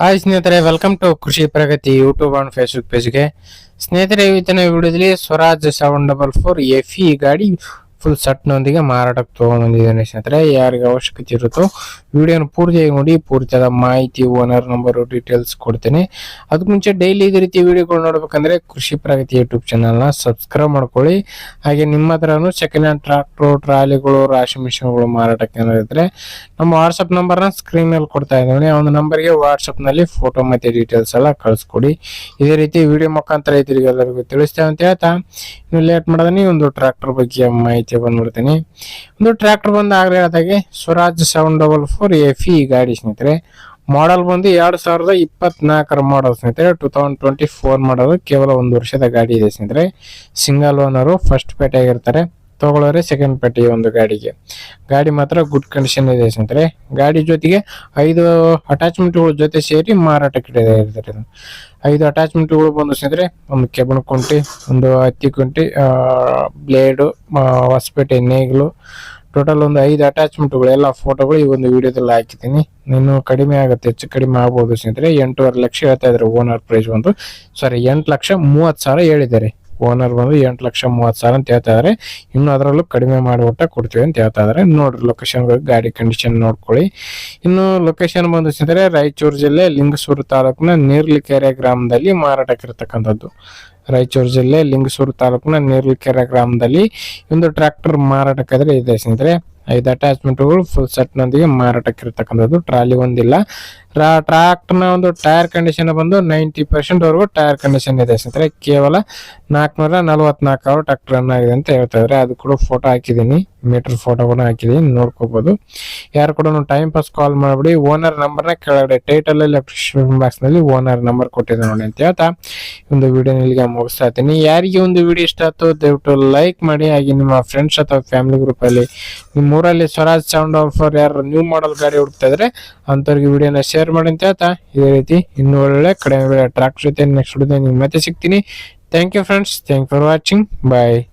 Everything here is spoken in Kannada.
ಹಾಯ್ ಸ್ನೇಹಿತರೆ welcome to Krishi Pragati YouTube and Facebook ಪೇಜ್ಗೆ ಸ್ನೇಹಿತರೆ, ಇವತ್ತಿನ ವಿಡಿಯೋದಲ್ಲಿ Swaraj seven double four F E ಗಾಡಿ ಫುಲ್ ಸಟ್ನೊಂದಿಗೆ ಮಾರಾಟಕ್ಕೆ ತೊಗೊಂಡ್ಬಂದಿದ್ದೇನೆ ಸ್ನೇಹಿತರೆ. ಯಾರಿಗೆ ಅವಶ್ಯಕತೆ ಇರುತ್ತೋ ವಿಡಿಯೋನ ಪೂರ್ತಿಯಾಗಿ ನೋಡಿ, ಪೂರ್ತಿಯಾದ ಮಾಹಿತಿ ಓನರ್ ನಂಬರು ಡೀಟೇಲ್ಸ್ ಕೊಡ್ತೇನೆ. ಅದಕ್ಕೆ ಮುಂಚೆ ಡೈಲಿ ಇದೇ ರೀತಿ ವಿಡಿಯೋಗಳು ನೋಡಬೇಕಂದ್ರೆ ಕೃಷಿ ಪ್ರಗತಿ ಯೂಟ್ಯೂಬ್ ಚಾನಲ್ನ ಸಬ್ಸ್ಕ್ರೈಬ್ ಮಾಡ್ಕೊಳ್ಳಿ. ಹಾಗೆ ನಿಮ್ಮ ಹತ್ರನೂ ಸೆಕೆಂಡ್ ಹ್ಯಾಂಡ್ ಟ್ರಾಕ್ಟರ್ ಟ್ರಾಲಿಗಳು, ರಾಶಿ ಮಿಷನ್ಗಳು ಮಾರಾಟಕ್ಕೆ ಏನಾದ್ರು ಇದ್ರೆ ನಮ್ಮ ವಾಟ್ಸಪ್ ನಂಬರ್ನ ಸ್ಕ್ರೀನ್ ಮೇಲೆ ಕೊಡ್ತಾ ಇದ್ದೀವಿ ಆ ಒಂದು ನಂಬರ್ಗೆ ವಾಟ್ಸಪ್ನಲ್ಲಿ ಫೋಟೋ ಮತ್ತೆ ಡೀಟೇಲ್ಸ್ ಎಲ್ಲ ಕಳಿಸ್ಕೊಡಿ. ಇದೇ ರೀತಿ ವಿಡಿಯೋ ಮುಖಾಂತರ ರೈತರಿಗೆ ಎಲ್ಲರಿಗೂ ತಿಳಿಸ್ತೇವೆ ಅಂತ ಹೇಳ್ತಾ. ಇನ್ನು ಲೇಟ್ ಮಾಡಿದ್ರೆ ಒಂದು ಟ್ರ್ಯಾಕ್ಟರ್ ಬಗ್ಗೆ ಮಾಹಿತಿ ಬಂದ್ಬಿಡ್ತೀನಿ. ಒಂದು ಟ್ರ್ಯಾಕ್ಟರ್ ಬಂದು ಆಗಲೇ ಹೇಳ್ದಾಗೆ Swaraj seven double four F E ಗಾಡಿ ಸ್ನೇಹಿತರೆ. ಮಾಡಲ್ ಬಂದು ಎರಡು ಸಾವಿರದ ಇಪ್ಪತ್ನಾಲ್ಕರ ಮಾಡಲ್ ಸ್ನೇಹಿತರೆ. Two thousand twenty four model ಕೇವಲ ಒಂದು ವರ್ಷದ ಗಾಡಿ ಇದೆ ಸ್ನೇಹಿತರೆ. ಸಿಂಗಲ್ ಓನರು ಫಸ್ಟ್ ಪೇಟೆ ಆಗಿರ್ತಾರೆ. ತಗೊಳ್ಳೋರೆ ಸೆಕೆಂಡ್ ಪಾರ್ಟಿ ಒಂದು ಗಾಡಿಗೆ. ಗಾಡಿ ಮಾತ್ರ ಗುಡ್ ಕಂಡೀಷನ್ ಇದೆ ಸ್ನೇಹಿತರೆ. ಗಾಡಿ ಜೊತೆಗೆ ಐದು ಅಟ್ಯಾಚ್ಮೆಂಟ್ಗಳ ಜೊತೆ ಸೇರಿ ಮಾರಾಟಕ್ಕೆ ಇರ್ತಾರೆ ಐದು ಅಟ್ಯಾಚ್ಮೆಂಟ್ಗಳು ಬಂದು ಸ್ನೇಹಿತರೆ, ಒಂದು ಕೆಬಣ ಕುಂಟಿ, ಒಂದು ಹತ್ತಿ ಕುಂಟಿ ಬ್ಲೇಡು ಹೊಸಪೇಟೆ ನೇಗಿಲು ಟೋಟಲ್ ಒಂದು ಐದು ಅಟ್ಯಾಚ್ಮೆಂಟ್ಗಳು ಎಲ್ಲ ಫೋಟೋಗಳು ಈ ಒಂದು ವಿಡಿಯೋದಲ್ಲಿ ಹಾಕಿದ್ದೀನಿ. ಇನ್ನು ಕಡಿಮೆ ಆಗುತ್ತೆ, ಹೆಚ್ಚು ಕಡಿಮೆ ಆಗ್ಬೋದು ಸ್ನೇಹಿತರೆ. ಎಂಟೂವರೆ ಲಕ್ಷ ಹೇಳ್ತಾ ಇದ್ದಾರೆ ಓನರ್ ಪ್ರೈಸ್ ಒಂದು ಸಾರಿ ಎಂಟು ಲಕ್ಷ ಮೂವತ್ತು ಸಾವಿರ ಹೇಳಿದ್ದಾರೆ. ಓನರ್ ಬಂದು ಎಂಟು ಲಕ್ಷ ಮೂವತ್ತು ಸಾವಿರ ಅಂತ ಹೇಳ್ತಾ ಇದಾರೆ. ಇನ್ನು ಅದರಲ್ಲೂ ಕಡಿಮೆ ಮಾಡಿಬಿಟ್ಟ ಕೊಡ್ತೀವಿ ಅಂತ ಹೇಳ್ತಾ ಇದಾರೆ. ನೋಡ್ರಿ ಲೊಕೇಶನ್ ಗಾಡಿ ಕಂಡೀಷನ್ ನೋಡ್ಕೊಳ್ಳಿ. ಇನ್ನು ಲೊಕೇಶನ್ ಬಂದು ಸ್ನೇಹಿತರೆ ರಾಯಚೂರು ಜಿಲ್ಲೆ ಲಿಂಗಸೂರು ತಾಲೂಕಿನ ನೀರ್ಲಿಕೆರೆ ಗ್ರಾಮದಲ್ಲಿ ಮಾರಾಟಕ್ಕಿರ್ತಕ್ಕಂಥದ್ದು. ರಾಯಚೂರು ಜಿಲ್ಲೆ ಲಿಂಗಸೂರು ತಾಲೂಕಿನ ನೀರ್ಲಿಕೆರೆ ಗ್ರಾಮದಲ್ಲಿ ಒಂದು ಟ್ರ್ಯಾಕ್ಟರ್ ಮಾರಾಟಕ್ಕಾದ್ರೆ ಇದೆ ಸ್ನೇಹಿತರೆ. ಐದು ಅಟ್ಯಾಚ್ಮೆಂಟ್ಗಳು ಫುಲ್ ಸೆಟ್ನೊಂದಿಗೆ ಮಾರಾಟಕ್ಕಿರ್ತಕ್ಕಂಥದ್ದು. ಟ್ರಾಲಿ ಒಂದಿಲ್ಲ. ಟ್ರಾಕ್ಟರ್ನ ಒಂದು ಟೈರ್ ಕಂಡೀಷನ್ ಬಂದು ನೈಂಟಿ ಪರ್ಸೆಂಟ್ ವರೆಗೂ ಟೈರ್ ಕಂಡೀಷನ್ ಇದೆ ಸ್ನೇಹಿತರೆ. ಕೇವಲ ನಾಲ್ಕುನೂರ ನಲವತ್ನಾಲ್ಕು ಅವರ್ ಟ್ರಾಕ್ಟರ್ ರನ್ ಆಗಿದೆ ಅಂತ ಹೇಳ್ತಾ ಇದ್ದಾರೆ. ಅದು ಕೂಡ ಫೋಟೋ ಹಾಕಿದ್ದೀನಿ. ಮೀಟರ್ ಫೋಟೋ ಕೂಡ ಹಾಕಿದ್ದೀನಿ. ನೋಡ್ಕೋಬಹುದು ಯಾರು ಕೂಡ ಟೈಮ್ ಪಾಸ್ ಕಾಲ್ ಮಾಡ್ಬಿಡಿ. ಓನರ್ ನಂಬರ್ನ ಕೆಳಗಡೆ ಟೈಟಲ್ ಡಿಸ್ಕ್ರಿಪ್ಷನ್ ಬಾಕ್ಸ್ನಲ್ಲಿ ಓನರ್ ನಂಬರ್ ಕೊಟ್ಟಿದ್ದೆ ನೋಡಿ ಅಂತ ಹೇಳ್ತಾ ಒಂದು ವಿಡಿಯೋ ಇಲ್ಲಿಗೆ ಮುಗಿಸ್ತಾ ಇದ್ದೀನಿ. ಯಾರಿಗೆ ಒಂದು ವಿಡಿಯೋ ಇಷ್ಟ ಆಯ್ತು ದಯವಿಟ್ಟು ಲೈಕ್ ಮಾಡಿ. ಹಾಗೆ ನಿಮ್ಮ ಫ್ರೆಂಡ್ಸ್ ಅಥವಾ ಫ್ಯಾಮಿಲಿ ಗ್ರೂಪ್ ಅಲ್ಲಿ, ನಿಮ್ಮ ಊರಲ್ಲಿ ಸ್ವರಾಜ್ ಸೌಂಡ್ ಆಫರ್ ಯಾರು ನ್ಯೂ ಮಾಡೆಲ್ ಗಾಡಿ ಹುಡುಕ್ತಾ ಇದ್ರೆ, ಅಂಥವ್ರಿಗೆ ವಿಡಿಯೋನ ಶೇರ್ ಮಾಡಿ ಅಂತ ಹೇಳ್ತಾ ಇದೇ ರೀತಿ ಇನ್ನೂ ಒಳ್ಳೆ ಕಡಿಮೆ ಟ್ರಾಕ್ಸ್ ಜೊತೆ ನೆಕ್ಸ್ಟ್ ನಿಮ್ಗೆ ಮತ್ತೆ ಸಿಗ್ತೀನಿ. Thank you friends thank for watching bye